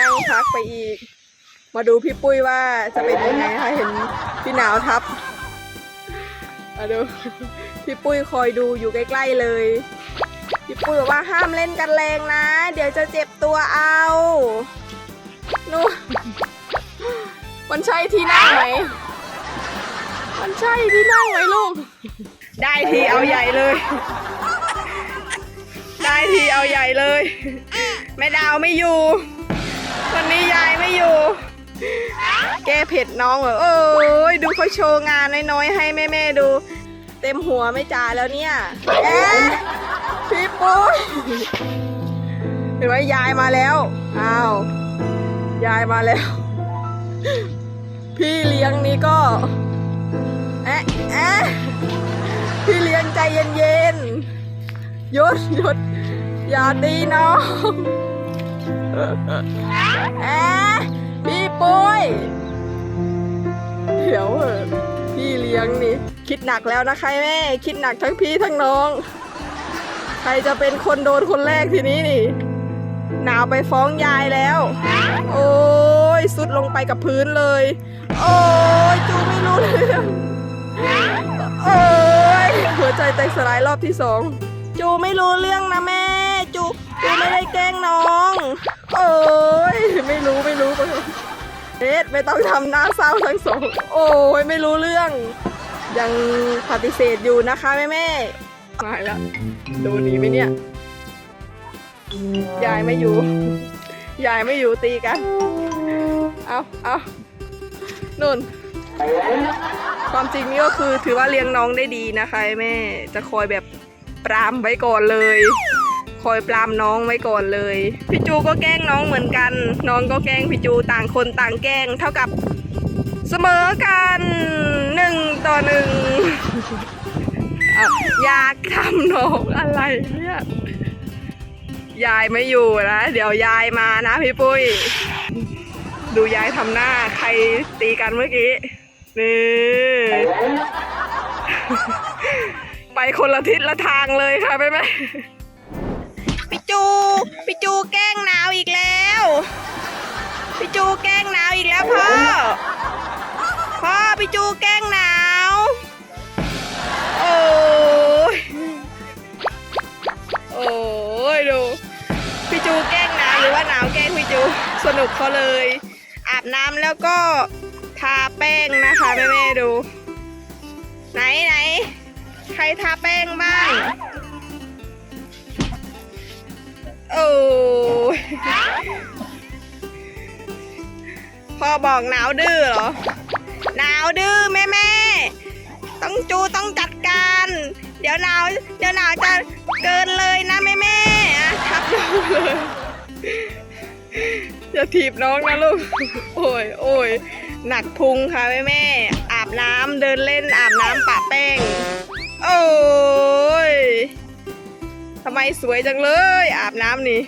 นั่งพักไปอีก มาดูพี่ปุ้ยว่าจะเป็นยังไงนะคะเห็นพี่หนาวทับมาดูพี่ปุ้ยคอยดูอยู่ใกล้ๆเลย พี่ปุ้ยบอกว่าห้ามเล่นกันแรงนะ เดี๋ยวจะเจ็บตัวเอานู่นมันใช่ที่นั่งไหม มันใช่ที่นั่งไหมลูก ได้ทีเอาใหญ่เลย ได้ทีเอาใหญ่เลย แม่ดาวไม่อยู่ นี้ยายไม่อยู่ แกเผ็ดน้องเหรอเอ้ยดูเขาโชว์งานน้อยๆให้แม่ๆดู เต็มหัวไม่จ่าแล้วเนี่ยเอ๊ะพี่ปุ้ยเห็นไหมยายมาแล้วอ้าวยายมาแล้ว พี่เลี้ยงนี้ก็เอ๊ะเอ๊ะพี่เลี้ยงใจเย็นๆหยุดหยุดอย่าตีน้อง พี่ปุ้ยเดี๋ยวเถอพี่เลี้ยงนี่ คิดหนักแล้วนะใคะแม่ คิดหนักทั้งพี่ทั้งน้อง ใครจะเป็นคนโดนคนแรกทีนี้นี่ หนาวไปฟ้องยายแล้ว โอ้ยสุดลงไปกับพื้นเลย โอ้ยจูไม่รู้เรื่องโอ้ยหัวใจแตกสลายรอบที่สองจูไม่รู้เรื่องนะแม่ จูจูไม่ได้แกล้งน้อง โอ้ยไม่รู้ไม่รู้เอ็ดไม่ต้องทำหน้าเศร้าทั้งสองโอ้ยไม่รู้เรื่อง ยังปฏิเสธอยู่นะคะแม่แม่ตาแล้วโดนหนีไหมเนี่ยยายไม่อยู่ ยายไม่อยู่ตีกัน เอาเอานุ่น ความจริงนี่ก็คือถือว่าเลี้ยงน้องได้ดีนะคะแม่ จะคอยแบบปรามไว้ก่อนเลย คอยปรามน้องไว้ก่อนเลย พี่จูก็แกล้งน้องเหมือนกัน น้องก็แกล้งพี่จูต่างคนต่างแกล้งเท่ากับเสมอกันหนึ่งต่อหนึ่งอยากทำน้องอะไรเนี่ยยายไม่อยู่นะ เดี๋ยวยายมานะพี่ปุ้ย ดูยายทำหน้าใครตีกันเมื่อกี้ นี่ ไปคนละทิศละทางเลยค่ะแม่แม่ จูพี่จูแกล้งหนาวอีกแล้วพี่จูแกล้งหนาวอีกแล้วพ่อพ่อพี่จูแกล้งหนาวโอ้ยโอ้ยดูพี่จูแกล้งหนาวหรือว่าหนาวแกล้งพี่จูสนุกเขาเลย อาบน้ำแล้วก็ทาแป้งนะคะแม่แม่ๆดู ไหนไหนใครทาแป้งบ้าง โอ้พ่อบอกหนาวดื้อเหรอ หนาวดื้อแม่แม่ต้องจูต้องจัดการ เดี๋ยวหนาวเดี๋ยวหนาวจะเกินเลยนะแม่แม่อะทับน้องเลยอย่าถีบน้องนะลูก โอ้ยโอ้ยหนักพุงค่ะแม่แม่อาบน้ำเดินเล่นอาบน้ำปะแป้ง โอ้ยำไมสวยจังเลย อาบน้ำนี่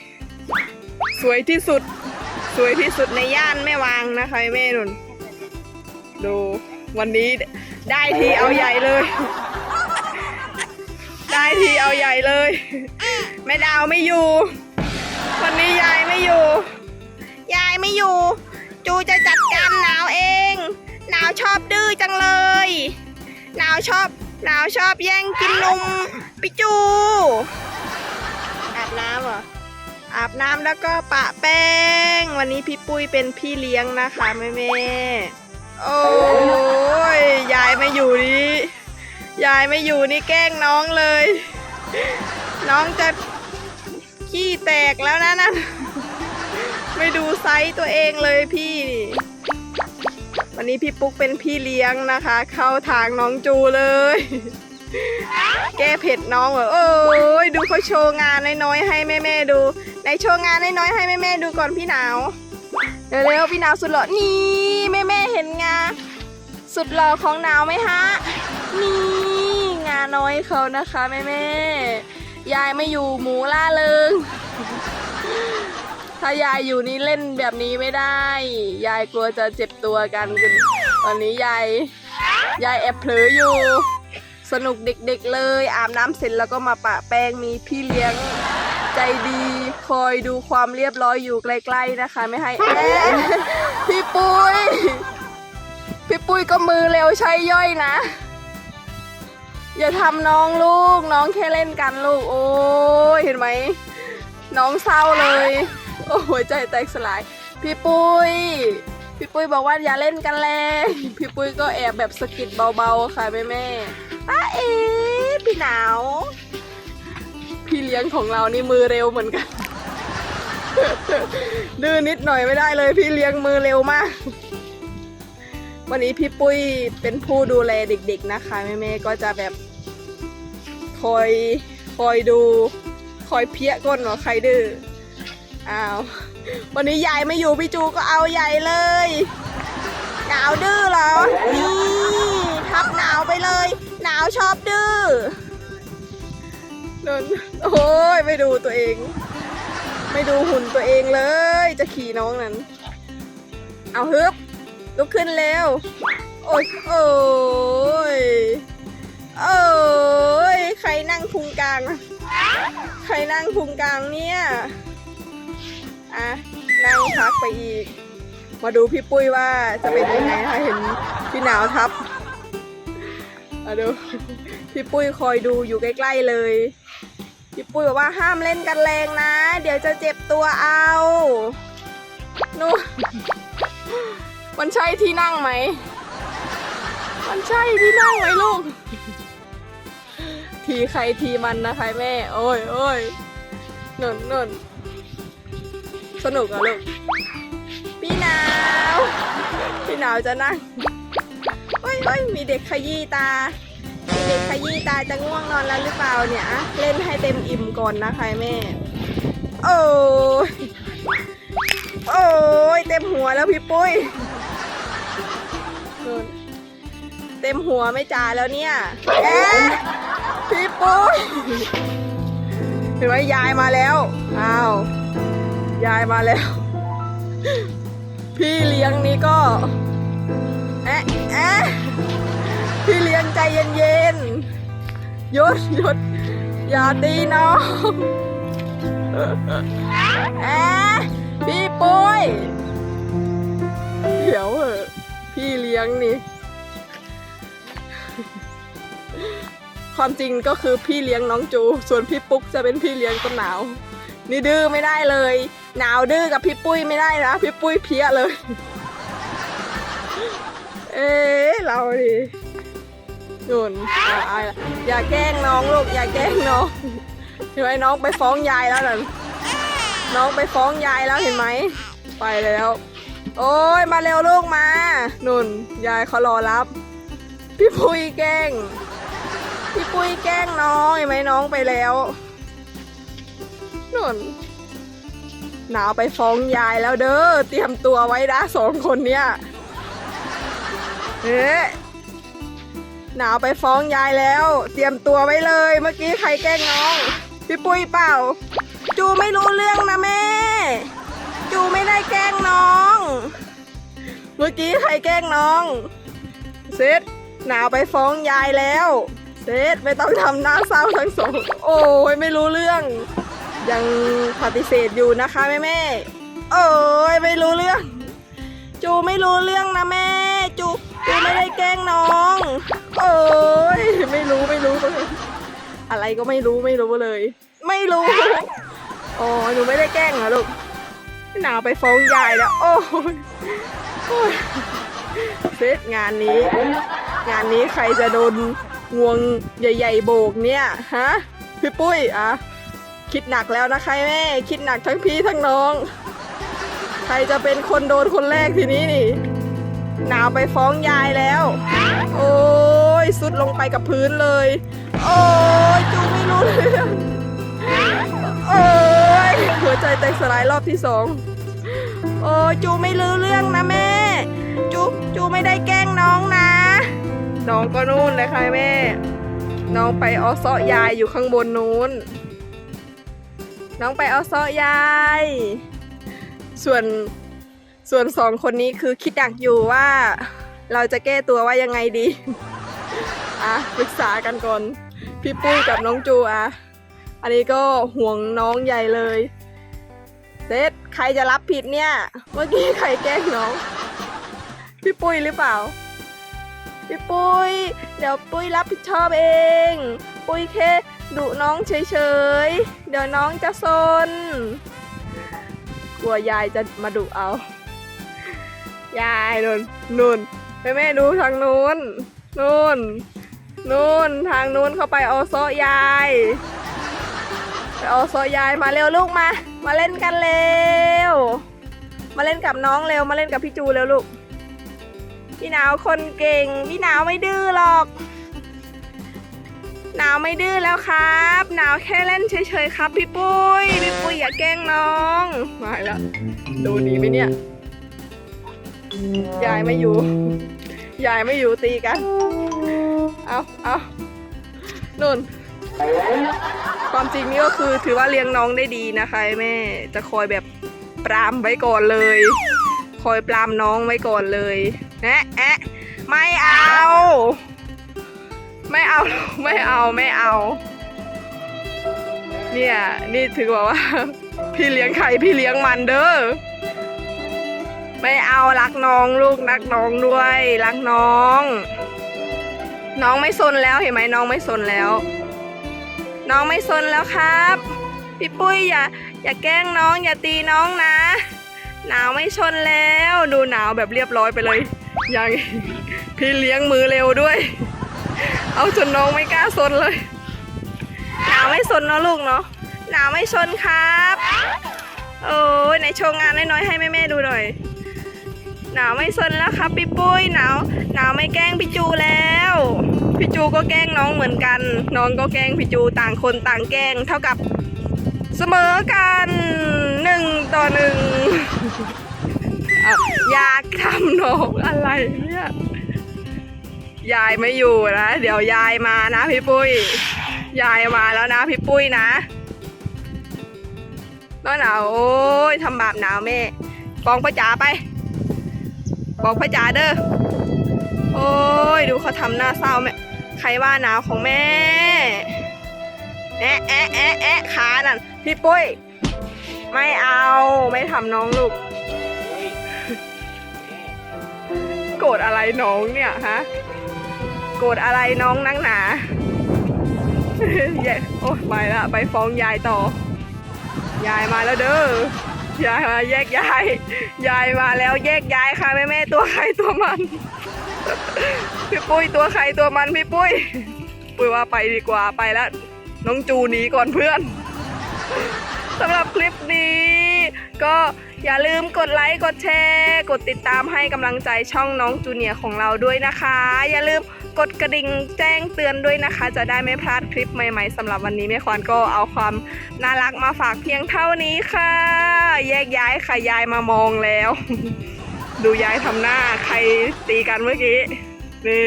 สวยที่สุด สวยที่สุดในย่านแม่วางนะคะแม่นุ่น ดูวันนี้ได้ทีเอาใหญ่เลย ได้ทีเอาใหญ่เลย แม่ดาวไม่อยู่ วันนี้ยายไม่อยู่ ยายไม่อยู่ จูจะจัดการหนาวเอง หนาวชอบดื้อจังเลย หนาวชอบหนาวชอบแย่งกินนมพี่จู น้ำเหรออาบน้ำแล้วก็ปะแป้ง วันนี้พี่ปุ้ยเป็นพี่เลี้ยงนะคะแม่แม่โอ้ยยายไม่อยู่นี่ยายไม่อยู่นี่แกล้งน้องเลย น้องจะขี้แตกแล้วนะนั่นไม่ดูไซส์ตัวเองเลยพี่นี่วันนี้พี่ปุ๊กเป็นพี่เลี้ยงนะคะ เข้าทางน้องจูเลย แกเผ็ดน้องเหรอโอ้ยดูเขาโชว์งานน้อยๆให้แม่ๆดูในโชว์งานน้อยๆให้แม่ๆดูก่อนพี่หนาวเร็วๆพี่หนาวสุดหล่อนี่แม่ๆเห็นงาสุดหล่อของหนาวไหมฮะนี่งาน้อยเขานะคะแม่ๆยายไม่อยู่หมูล่าเริงถ้ายายอยู่นี่เล่นแบบนี้ไม่ได้ ยายกลัวจะเจ็บตัวกันกันตอนนี้ยายยายแอบเผลออยู่ สนุกเด็กๆเลย อาบน้ำเสร็จแล้วก็มาปะแป้งมีพี่เลี้ยงใจดี คอยดูความเรียบร้อยอยู่ใกล้ๆนะคะ ไม่ให้แอะพี่ปุ้ย พี่ปุ้ยก็มือเร็วใช้ย่อยนะ อย่าทำน้องลูก น้องแค่เล่นกันลูก โอ้ยเห็นไหม น้องเศร้าเลย โอ้หัวใจแตกสลาย พี่ปุ้ย พี่ปุ้ยบอกว่าอย่าเล่นกันเลยพี่ปุ้ยก็แอบแบบสะกิดเบาๆค่ะแม่แม่ป้าเอ๋พี่หนาว พี่เลี้ยงของเรานี่มือเร็วเหมือนกัน ดื้อนิดหน่อยไม่ได้เลย พี่เลี้ยงมือเร็วมาก วันนี้พี่ปุ้ยเป็นผู้ดูแลเด็ก ๆนะคะแม่ๆก็จะแบบคอยคอยดู คอยเพี้ยก้นว่าใครดื้ออ้าว วันนี้ยายไม่อยู่พี่จูก็เอาใหญ่เลยหนาวดื้อเหรอ นี่ทับหนาวไปเลย หนาวชอบดื้อนนโอ้ยไม่ดูตัวเอง ไม่ดูหุ่นตัวเองเลย จะขี่น้องนั้น เอาฮึบลุกขึ้นเร็ว โอ้ยโอ้ยโอ้ยใครนั่งพุงกลางอะใครนั่งพุงกลางเนี่ย อะนั่งพักไปอีก มาดูพี่ปุ้ยว่าจะเป็นยังไงถ้าเห็นพี่หนาวทับมาดูพี่ปุ้ยคอยดูอยู่ใกล้ๆเลยพี่ปุ้ยบอกว่าห้ามเล่นกันแรงนะ เดี๋ยวจะเจ็บตัวเอานู่นมันใช่ที่นั่งไหม มันใช่ที่นั่งไหมลูก ทีใครทีมันนะคะแม่ โอ้ยโอ้ยนนนน สนุกอะลูก พี่หนาว พี่หนาวจะนั่งโอ้ยโอ้ยมีเด็กขยี้ตา มีเด็กขยี้ตาจะง่วงนอนแล้วหรือเปล่าเนี่ยอะเล่นให้เต็มอิ่มก่อนนะคะแม่ โอ้ยโอ้ยเต็มหัวแล้วพี่ปุ้ย เต็มหัวไม่จ่าแล้วเนี่ยเอ๊ะพี่ปุ้ยเห็นไหมยายมาแล้ว อ้าว ยายมาแล้ว พี่เลี้ยงนี้ก็แอะแอะพี่เลี้ยงใจเย็นๆหยุดหยุดอย่าตีน้องแอะพี่ปุ้ยเดี๋ยวเหอะพี่เลี้ยงนี่ ความจริงก็คือพี่เลี้ยงน้องจู ส่วนพี่ปุ๊กจะเป็นพี่เลี้ยงต้นหนาว นี่ดื้อไม่ได้เลย หนาวดื้อกับพี่ปุ้ยไม่ได้นะพี่ปุ้ยเพี้ยเลย เอ๊เราดินุ่นอะอะอย่าแกล้งน้องลูกอย่าแกล้งน้องเห็นไหมน้องไปฟ้องยายแล้วนั่นน้องไปฟ้องยายแล้วเห็นไหมไปแล้ว โอ้ยมาเร็วลูกมา นุ่น ยายเขารอรับ พี่ปุ้ยแกล้ง พี่ปุ้ยแกล้งน้องเห็นไหมน้องไปแล้ว นนหนาวไปฟ้องยายแล้วเด้อ เตรียมตัวไว้นะสองคนเนี้ยเอ๊ะหนาวไปฟ้องยายแล้ว เตรียมตัวไว้เลย เมื่อกี้ใครแกล้งน้อง พี่ปุ้ยเปล่า จูไม่รู้เรื่องนะแม่ จูไม่ได้แกล้งน้อง เมื่อกี้ใครแกล้งน้องเซตหนาวไปฟ้องยายแล้วเซตไม่ต้องทำหน้าเศร้าทั้งสอง โอ้ยไม่รู้เรื่อง ยังปฏิเสธอยู่นะคะแม่แม่ๆโอ้ยไม่รู้เรื่อง จูไม่รู้เรื่องนะแม่ จูจูไม่ได้แกล้งน้องโอ้ยไม่รู้ไม่รู้เลยอะไรก็ไม่รู้ไม่รู้เลย ไม่รู้โอ้ยหนูไม่ได้แกล้งเหรอลูกหนาวไปฟ้องยายแล้วโอ้ยโอ้ยเซตงานนี้ งานนี้ใครจะโดนงวงใหญ่ ๆ โบกเนี่ยฮะพี่ปุ้ยอะ คิดหนักแล้วนะคะแม่ คิดหนักทั้งพี่ทั้งน้อง ใครจะเป็นคนโดนคนแรกทีนี้นี่ หนาวไปฟ้องยายแล้ว โอ้ยสุดลงไปกับพื้นเลย โอ้ยจูไม่รู้เรื่องโอ้ยหัวใจแตกสลายรอบที่สองโอ้ยจูไม่รู้เรื่องนะแม่ จูจูไม่ได้แกล้งน้องนะ น้องก็นู่นเลยค่ะแม่ น้องไปออซอยายอยู่ข้างบนนู้น น้องไปเอาซาะยาย ส่วนส่วนสองคนนี้คือคิดดักอยู่ว่าเราจะแก้ตัวว่ายังไงดี อะปรึกษากันก่อน พี่ปุ้ยกับน้องจูอะ อันนี้ก็ห่วงน้องใหญ่เลยเซตใครจะรับผิดเนี่ย เมื่อกี้ใครแกล้งน้อง พี่ปุ้ยหรือเปล่า พี่ปุ้ย เดี๋ยวปุ้ยรับผิดชอบเอง ปุ้ยแค่ ดุน้องเฉยๆ เดี๋ยวน้องจะซน กลัวยายจะมาดุเอา ยายนุ่นนุ่นแม่แม่ดูทางนู้นนู่นนู่นทางนู้นเข้าไปเอาโซยายไปเอาโซยายมาเร็วลูกมา มาเล่นกันเร็ว มาเล่นกับน้องเร็วมาเล่นกับพี่จูเร็วลูก พี่หนาวคนเก่ง พี่หนาวไม่ดื้อหรอก หนาวไม่ดื้อแล้วครับ หนาวแค่เล่นเฉยๆครับ พี่ปุ้ยพี่ปุ้ยอย่าแกล้งน้องมาแล้วดูดีไหมเนี่ยยายไม่อยู่ยายไม่อยู่ตีกัน เอาเอานุ่น ความจริงนี่ก็คือถือว่าเลี้ยงน้องได้ดีนะคะแม่จะคอยแบบปรามไว้ก่อนเลย คอยปรามน้องไว้ก่อนเลยแนะแอะไม่เอาไม่เอา ไม่เอาไม่เอา เนี่ยนี่ถือว่าว่า พี่เลี้ยงไข่พี่เลี้ยงมันเด้อไม่เอารักน้องลูกรักน้องด้วยรักน้อง น้องไม่ซนแล้วเห็นไหมน้องไม่ซนแล้ว น้องไม่ซนแล้วครับ พี่ปุ้ยอย่าอย่าแกล้งน้องอย่าตีน้องนะ หนาวไม่ชนแล้ว ดูหนาวแบบเรียบร้อยไปเลยยังพี่เลี้ยงมือเร็วด้วย เอาจนน้องไม่กล้าซนเลย หนาวไม่ซนเนาะลูกเนาะ หนาวไม่ชนครับ โอ้ยไหนโชว์งานน้อยๆให้แม่ๆดูหน่อย หนาวไม่ซนแล้วครับพี่ปุ้ยหนาวหนาวไม่แกล้งพี่จูแล้วพี่จูก็แกล้งน้องเหมือนกัน น้องก็แกล้งพี่จูต่างคนต่างแกล้งเท่ากับเสมอกันหนึ่งต่อหนึ่งอะอยากทำน้องอะไรเนี่ย ยายไม่อยู่นะ เดี๋ยวยายมานะพี่ปุ้ย ยายมาแล้วนะพี่ปุ้ยนะน้อหนาวโอ้ยทำบาปหนาวแม่ปองพระจ๋าไปบอกพระจ๋าเด้อโอ้ยดูเขาทำหน้าเศร้าแม่ใครว่าหนาวของแม่แอะแอะแอะแอะขานั่นพี่ปุ้ย ไม่เอาไม่ทำน้องลูกโกรธอะไรน้องเนี่ยฮะ โกรธอะไรน้องนักหนาแย่โอ้ยไปละไปฟ้องยายต่อ ยายมาแล้วเด้อยายมาแยกยาย ยายมาแล้วแยกยายค่ะแม่แม่ตัวใครตัวมัน พี่ปุ้ยตัวใครตัวมันพี่ปุ้ย ปุ้ยว่าไปดีกว่าไปแล้ว น้องจูหนีก่อนเพื่อนสำหรับคลิปนี้ ก็อย่าลืมกดไลค์กดแชร์ กดติดตามให้กำลังใจช่องน้องจูเนียของเราด้วยนะคะ อย่าลืม กดกระดิ่งแจ้งเตือนด้วยนะคะ จะได้ไม่พลาดคลิปใหม่ๆสำหรับวันนี้แม่ควานก็เอาความน่ารักมาฝากเพียงเท่านี้ค่ะ แยกย้ายค่ะยายมามองแล้ว ดูยายทำหน้าใครตีกันเมื่อกี้นี่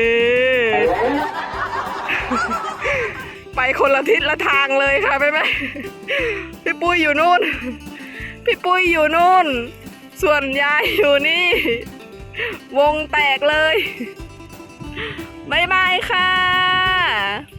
ไปคนละทิศละทางเลยค่ะไปไหมพี่ปุ้ยอยู่นู่น พี่ปุ้ยอยู่นู่น ส่วนยายอยู่นี่ วงแตกเลย บ๊ายบายค่ะ